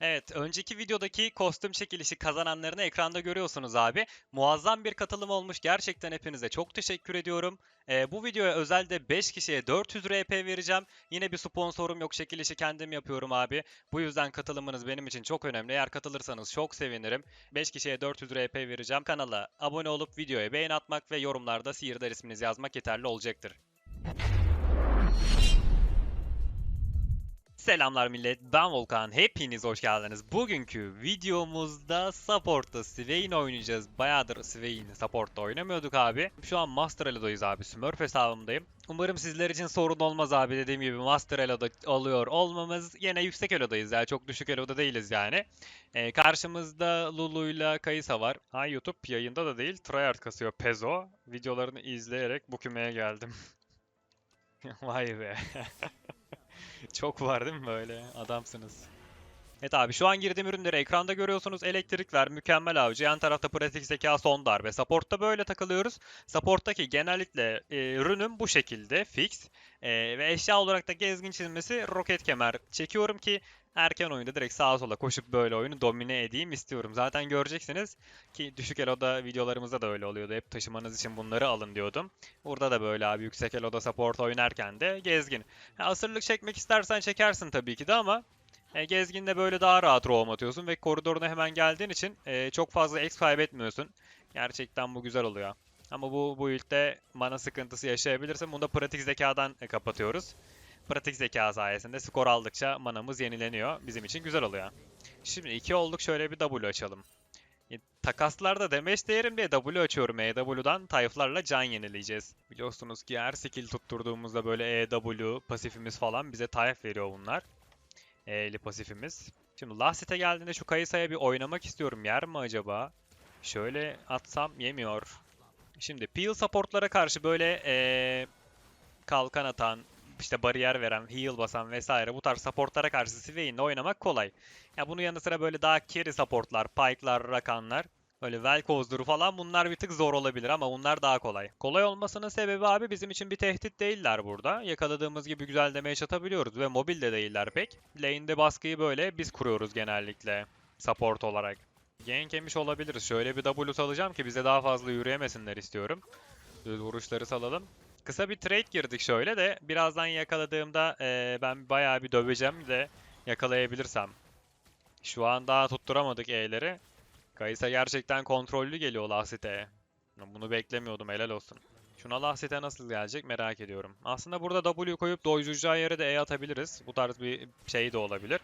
Evet, önceki videodaki kostüm çekilişi kazananlarını ekranda görüyorsunuz abi. Muazzam bir katılım olmuş. Gerçekten hepinize çok teşekkür ediyorum. Ee, bu videoya özelde 5 kişiye 400 RP vereceğim. Yine bir sponsorum yok. Çekilişi kendim yapıyorum abi. Bu yüzden katılımınız benim için çok önemli. Eğer katılırsanız çok sevinirim. 5 kişiye 400 RP vereceğim. Kanala abone olup videoya beğen atmak ve yorumlarda Sihirdar isminizi yazmak yeterli olacaktır. Selamlar millet, ben Volkan. Hepiniz hoş geldiniz. Bugünkü videomuzda Support'ta Swain oynayacağız. Bayağıdır Swain Support'ta oynamıyorduk abi. Şu an Master Elo'dayız abi. Smurf hesabımdayım. Umarım sizler için sorun olmaz abi. Dediğim gibi Master Elo'da alıyor olmamız. Yine yüksek Elo'dayız ya. Çok düşük Elo'da değiliz yani. Ee, karşımızda Lulu'yla Kaysa var. Ha YouTube yayında da değil. Tryhard kasıyor Pezo. Videolarını izleyerek bu kümeye geldim. Vay be. Çok var değil mi böyle? Adamsınız. Evet abi şu an girdiğim ürünleri ekranda görüyorsunuz. Elektrikler mükemmel avcı. Yan tarafta pratik zeka son darbe. Support'ta böyle takılıyoruz. Support'taki genellikle e, ürünüm bu şekilde fix. E, ve eşya olarak da gezgin çizmesi roket kemer çekiyorum ki erken oyunda direkt sağa sola koşup böyle oyunu domine edeyim istiyorum. Zaten göreceksiniz ki düşük eloda videolarımızda da öyle oluyordu. Hep taşımanız için bunları alın diyordum. Burada da böyle abi yüksek eloda support oynarken de gezgin. Ha, asırlık çekmek istersen çekersin tabii ki de ama e, gezginde böyle daha rahat roam atıyorsun ve koridoruna hemen geldiğin için e, çok fazla X kaybetmiyorsun. Gerçekten bu güzel oluyor. Ama bu bu build'de mana sıkıntısı yaşayabilirsin. Bunu da pratik zekadan e, kapatıyoruz. Pratik zeka sayesinde skor aldıkça manamız yenileniyor. Bizim için güzel oluyor. Şimdi 2 olduk şöyle bir W açalım. E, Takaslarda damage değerim diye W açıyorum EW'dan. Tayflarla can yenileyeceğiz. Biliyorsunuz ki her skill tutturduğumuzda böyle EW pasifimiz falan bize tayf veriyor bunlar. E'li pasifimiz. Şimdi Lastit'e geldiğinde şu Kayısa'ya bir oynamak istiyorum. Yer mi acaba? Şöyle atsam yemiyor. Şimdi peel supportlara karşı böyle eee, kalkan atan, işte bariyer veren, heal basan vesaire bu tarz supportlara karşı Swain'le oynamak kolay. Ya bunun yanı sıra böyle daha carry supportlar, pike'lar, rakanlar, böyle Velkoz'dur falan bunlar bir tık zor olabilir ama bunlar daha kolay. Kolay olmasının sebebi abi bizim için bir tehdit değiller burada. Yakaladığımız gibi güzel damage atabiliyoruz ve mobil de değiller pek. Lane'de baskıyı böyle biz kuruyoruz genellikle support olarak. Gank yemiş olabiliriz. Şöyle bir W salacağım ki bize daha fazla yürüyemesinler istiyorum. Düz vuruşları salalım. Kısa bir trade girdik şöyle de birazdan yakaladığımda eee, ben bayağı bir döveceğim de yakalayabilirsem. Şu an daha tutturamadık E'leri. Kayısa gerçekten kontrollü geliyor Lahsite'ye. Bunu beklemiyordum helal olsun. Şuna Lahsite nasıl gelecek merak ediyorum. Aslında burada W koyup doyuracağı yere de E atabiliriz. Bu tarz bir şey de olabilir.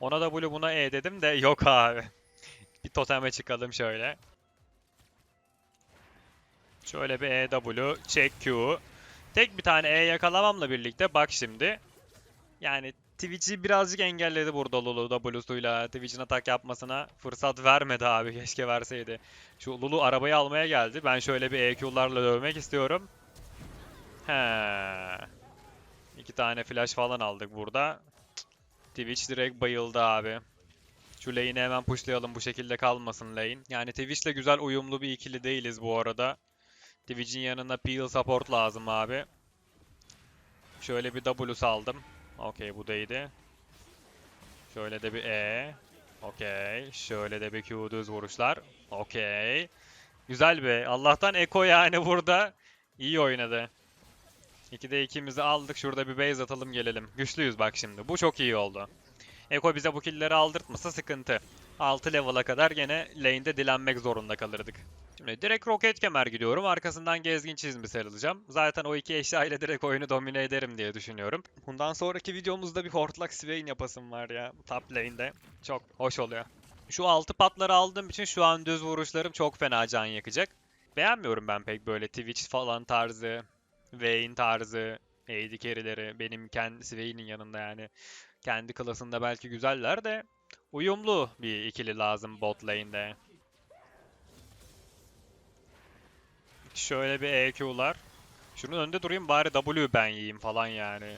Ona W buna E dedim de yok abi. Bir toteme çıkalım şöyle. Şöyle bir EW, check Q. Tek bir tane E yakalamamla birlikte bak şimdi. Yani Twitch'i birazcık engelledi burada Lulu W'suyla. Twitch'in atak yapmasına fırsat vermedi abi. Keşke verseydi. Şu Lulu arabayı almaya geldi. Ben şöyle bir EQ'larla dövmek istiyorum. He. İki tane flash falan aldık burada. Twitch direkt bayıldı abi. Şu lane'i hemen pushlayalım bu şekilde kalmasın lane. Yani Twitch'le güzel uyumlu bir ikili değiliz bu arada. Twitch'in yanına peel support lazım abi. Şöyle bir W saldım. Okey bu değdi. Şöyle de bir E. Okey. Şöyle de bir Q düz vuruşlar. Okey. Güzel be. Allah'tan Eko yani burada iyi oynadı. 2'de 2'mizi aldık. Şurada bir base atalım gelelim. Güçlüyüz bak şimdi. Bu çok iyi oldu. Eko bize bu killleri aldırtmasa sıkıntı. 6 level'a kadar gene lane'de dilenmek zorunda kalırdık. Şimdi direkt roket kemer gidiyorum. Arkasından gezgin çizmi sarılacağım. Zaten o iki eşya ile direkt oyunu domine ederim diye düşünüyorum. Bundan sonraki videomuzda bir Hortlak Swain yapasım var ya top lane'de. Çok hoş oluyor. Şu altı patları aldığım için şu an düz vuruşlarım çok fena can yakacak. Beğenmiyorum ben pek böyle Twitch falan tarzı, Vayne tarzı, AD carry'leri. Benim kendi Swain'in yanında yani. Kendi klasında belki güzeller de uyumlu bir ikili lazım bot lane'de. Şöyle bir EQ'lar. Şunun önünde durayım bari W ben yiyeyim falan yani.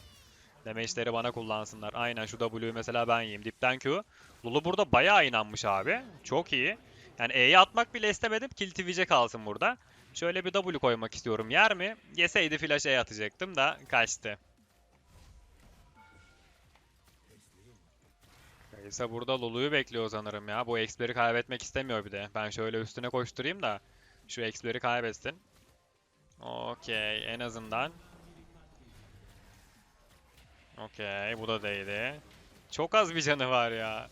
Damage'leri bana kullansınlar. Aynen şu W'yu mesela ben yiyeyim. Dipten Q. Lulu burada bayağı inanmış abi. Çok iyi. Yani E'yi atmak bile istemedim. Kill Twitch'e kalsın burada. Şöyle bir W koymak istiyorum. Yer mi? Yeseydi flash E atacaktım da kaçtı. Kaysa burada Lulu'yu bekliyor sanırım ya. Bu X'leri kaybetmek istemiyor bir de. Ben şöyle üstüne koşturayım da şu X'leri kaybetsin. Okey, en azından. Okey, bu da değdi. Çok az bir canı var ya.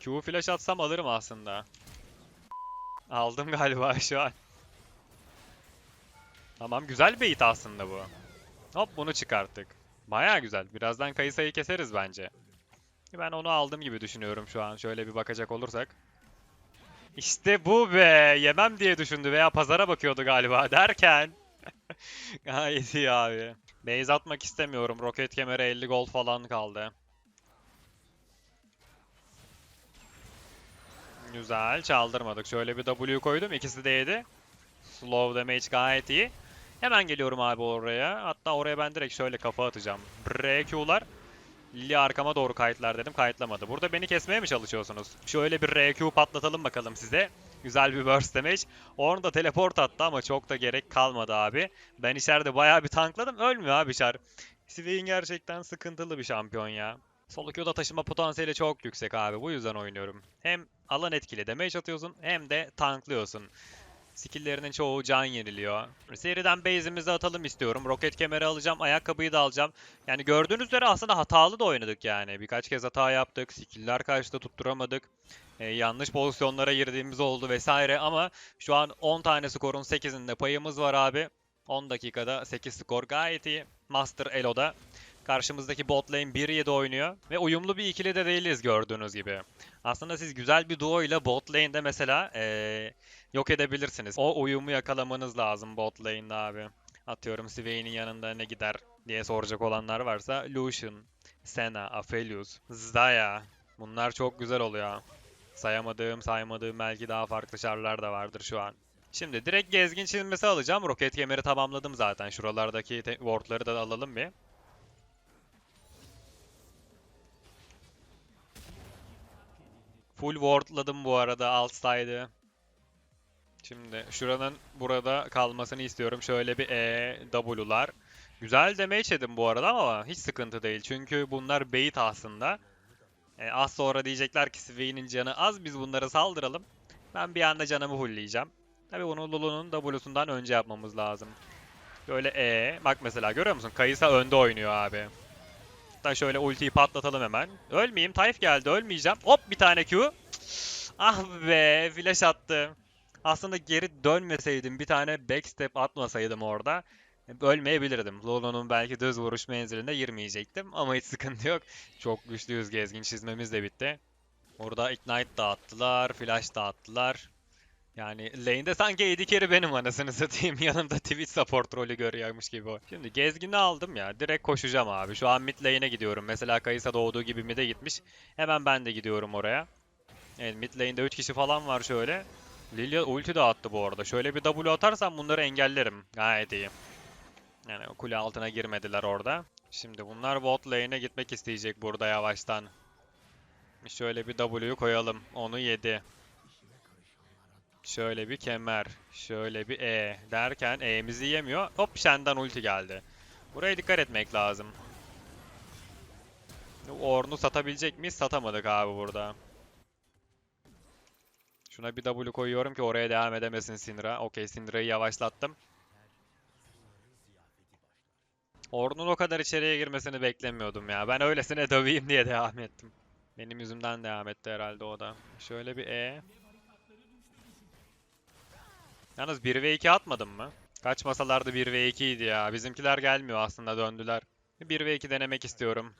Q flash atsam alırım aslında. Aldım galiba şu an. Tamam, güzel bait aslında bu. Hop bunu çıkarttık. Baya güzel. Birazdan Kayısa'yı keseriz bence. Ben onu aldım gibi düşünüyorum şu an. Şöyle bir bakacak olursak. İşte bu be. Yemem diye düşündü veya pazara bakıyordu galiba derken. Gayet iyi abi. Base atmak istemiyorum. Roket kemere 50 gold falan kaldı. Güzel. Çaldırmadık. Şöyle bir W koydum. İkisi de yedi. Slow damage gayet iyi. Hemen geliyorum abi oraya. Hatta oraya ben direkt şöyle kafa atacağım. RQ'lar. Lili arkama doğru kayıtlar dedim. Kayıtlamadı. Burada beni kesmeye mi çalışıyorsunuz? Şöyle bir RQ patlatalım bakalım size. Güzel bir burst damage. Orn da teleport attı ama çok da gerek kalmadı abi. Ben içeride bayağı bir tankladım. Ölmüyor abi Char. Swain gerçekten sıkıntılı bir şampiyon ya. Solo Q'da taşıma potansiyeli çok yüksek abi. Bu yüzden oynuyorum. Hem alan etkili damage atıyorsun hem de tanklıyorsun. Skill'lerinin çoğu can yeniliyor. Seriden base'imizi atalım istiyorum. Roket kemeri alacağım, ayakkabıyı da alacağım. Yani gördüğünüz üzere aslında hatalı da oynadık yani. Birkaç kez hata yaptık. Skill'ler karşıda tutturamadık. Ee, yanlış pozisyonlara girdiğimiz oldu vesaire ama şu an 10 tane skorun 8'inde payımız var abi. 10 dakikada 8 skor gayet iyi. Master Elo'da. Karşımızdaki bot lane 1-7 oynuyor. Ve uyumlu bir ikili de değiliz gördüğünüz gibi. Aslında siz güzel bir duo ile bot lane'de mesela ee, yok edebilirsiniz. O uyumu yakalamanız lazım bot lane'de abi. Atıyorum Swain'in yanında ne gider diye soracak olanlar varsa Lucian, Senna, Aphelios, Zaya. Bunlar çok güzel oluyor. Sayamadığım, saymadığım belki daha farklı çarlar da vardır şu an. Şimdi direkt gezgin çizmesi alacağım. Roket kemeri tamamladım zaten. Şuralardaki wardları da alalım bir. Full wardladım bu arada alt side'ı. Şimdi şuranın burada kalmasını istiyorum. Şöyle bir E, W'lar. Güzel damage yedim bu arada ama hiç sıkıntı değil. Çünkü bunlar bait aslında. E, az sonra diyecekler ki Swain'in canı az biz bunları saldıralım. Ben bir anda canımı fullleyeceğim. Tabi bunu Lulu'nun W'sundan önce yapmamız lazım. Böyle E. Bak mesela görüyor musun? Kayısa önde oynuyor abi. Hatta şöyle ultiyi patlatalım hemen. Ölmeyeyim. Tayf geldi. Ölmeyeceğim. Hop bir tane Q. Ah be. Flash attı. Aslında geri dönmeseydim bir tane backstep atmasaydım orada ölmeyebilirdim. Lolo'nun belki düz vuruş menziline girmeyecektim ama hiç sıkıntı yok. Çok güçlüyüz gezgin çizmemiz de bitti. Orada Ignite dağıttılar, Flash dağıttılar. Yani lane'de sanki AD benim anasını satayım. Yanımda Twitch support rolü görüyormuş gibi o. Şimdi gezgini aldım ya. Direkt koşacağım abi. Şu an mid lane'e gidiyorum. Mesela Kayısa doğduğu gibi mid'e gitmiş. Hemen ben de gidiyorum oraya. Evet mid lane'de 3 kişi falan var şöyle. Lilia ulti de attı bu arada. Şöyle bir W atarsam bunları engellerim. Gayet iyi. Yani kule altına girmediler orada. Şimdi bunlar bot lane'e gitmek isteyecek burada yavaştan. Şöyle bir W'yu koyalım. Onu yedi. Şöyle bir kemer. Şöyle bir E. Derken E'mizi yemiyor. Hop Shen'den ulti geldi. Buraya dikkat etmek lazım. Orn'u satabilecek miyiz? Satamadık abi burada. Şuna bir W koyuyorum ki oraya devam edemesin Syndra. Okey Syndra'yı yavaşlattım. Orn'un o kadar içeriye girmesini beklemiyordum ya. Ben öylesine döveyim diye devam ettim. Benim yüzümden devam etti herhalde o da. Şöyle bir E. Yalnız 1 ve 2 atmadım mı? Kaç masalarda 1 ve 2 idi ya. Bizimkiler gelmiyor aslında döndüler. 1 ve 2 denemek istiyorum.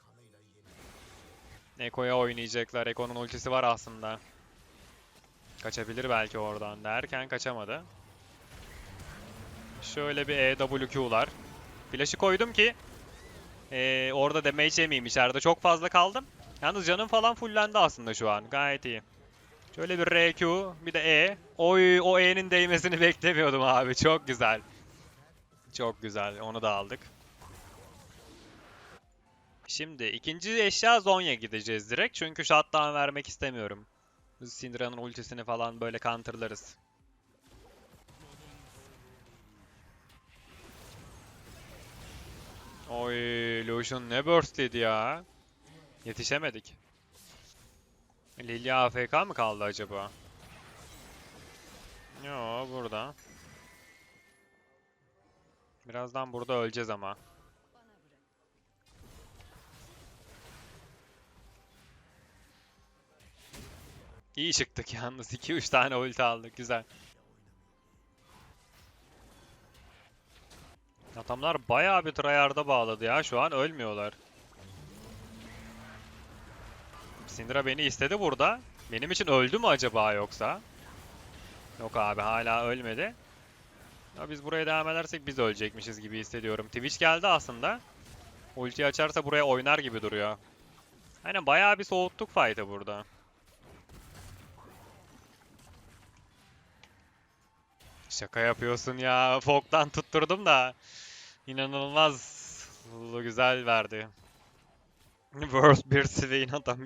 Eko'ya oynayacaklar. Eko'nun ultisi var aslında. Kaçabilir belki oradan derken kaçamadı. Şöyle bir EWQ'lar. Flash'ı koydum ki ee, orada damage yemeyeyim. İçeride çok fazla kaldım. Yalnız canım falan fullendi aslında şu an. Gayet iyi. Şöyle bir RQ, bir de E. Oy, o E'nin değmesini beklemiyordum abi. Çok güzel. Çok güzel. Onu da aldık. Şimdi ikinci eşya Zonya gideceğiz direkt. Çünkü shutdown vermek istemiyorum. Biz Syndra'nın ultisini falan böyle counterlarız. Oy, Lucian ne burst'liydi ya. Yetişemedik. Lilia AFK mı kaldı acaba? Yo burada. Birazdan burada öleceğiz ama. İyi çıktık yalnız. 2-3 tane ulti aldık. Güzel. Adamlar bayağı bir tryhard'a bağladı ya. Şu an ölmüyorlar. Syndra beni istedi burada. Benim için öldü mü acaba yoksa? Yok abi hala ölmedi. Ya biz buraya devam edersek biz ölecekmişiz gibi hissediyorum. Twitch geldi aslında. Ulti açarsa buraya oynar gibi duruyor. Aynen bayağı bir soğuttuk fight'ı burada. Şaka yapıyorsun ya. Fog'dan tutturdum da. İnanılmaz güzel verdi. World bir Swain adam.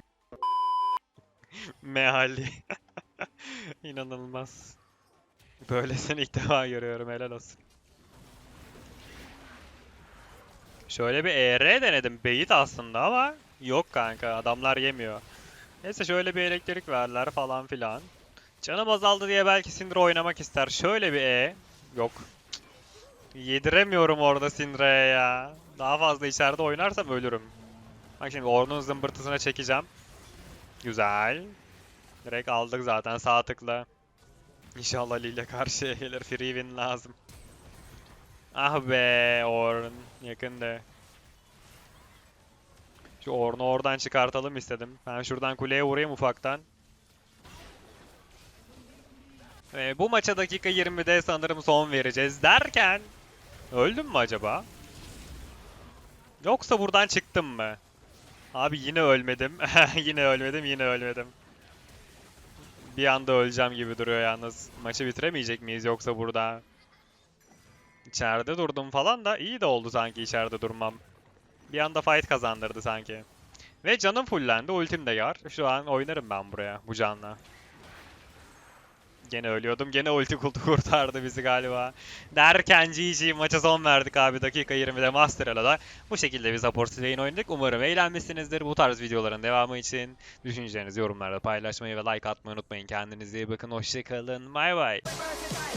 Meali. İnanılmaz. Böylesini ilk defa görüyorum helal olsun. Şöyle bir ER denedim. Bait aslında ama yok kanka adamlar yemiyor. Neyse şöyle bir elektrik verdiler falan filan. Canım azaldı diye belki Syndra oynamak ister. Şöyle bir E. Yok. Yediremiyorum orada Syndra'ya ya. Daha fazla içeride oynarsam ölürüm. Bak şimdi Ornn'un zımbırtısına çekeceğim. Güzel. Direkt aldık zaten sağ tıkla. İnşallah Lille karşıya gelir. Free win lazım. Ah be Ornn. Yakında. Şu Ornn'u oradan çıkartalım istedim. Ben şuradan kuleye vurayım ufaktan. Ve bu maça dakika 20'de sanırım son vereceğiz derken öldüm mü acaba? Yoksa buradan çıktım mı? Abi yine ölmedim. yine ölmedim, yine ölmedim. Bir anda öleceğim gibi duruyor yalnız. Maçı bitiremeyecek miyiz yoksa burada? İçeride durdum falan da iyi de oldu sanki içeride durmam. Bir anda fight kazandırdı sanki. Ve canım fullendi, ultim de var. Şu an oynarım ben buraya, bu canla. Gene ölüyordum. Gene ulti kultu kurtardı bizi galiba. Derken GG maça son verdik abi. Dakika 20'de Master'la da bu şekilde bir support lane oynadık. Umarım eğlenmişsinizdir. Bu tarz videoların devamı için düşüncelerinizi yorumlarda paylaşmayı ve like atmayı unutmayın. Kendinize iyi bakın. Hoşçakalın. Bay. Versatile.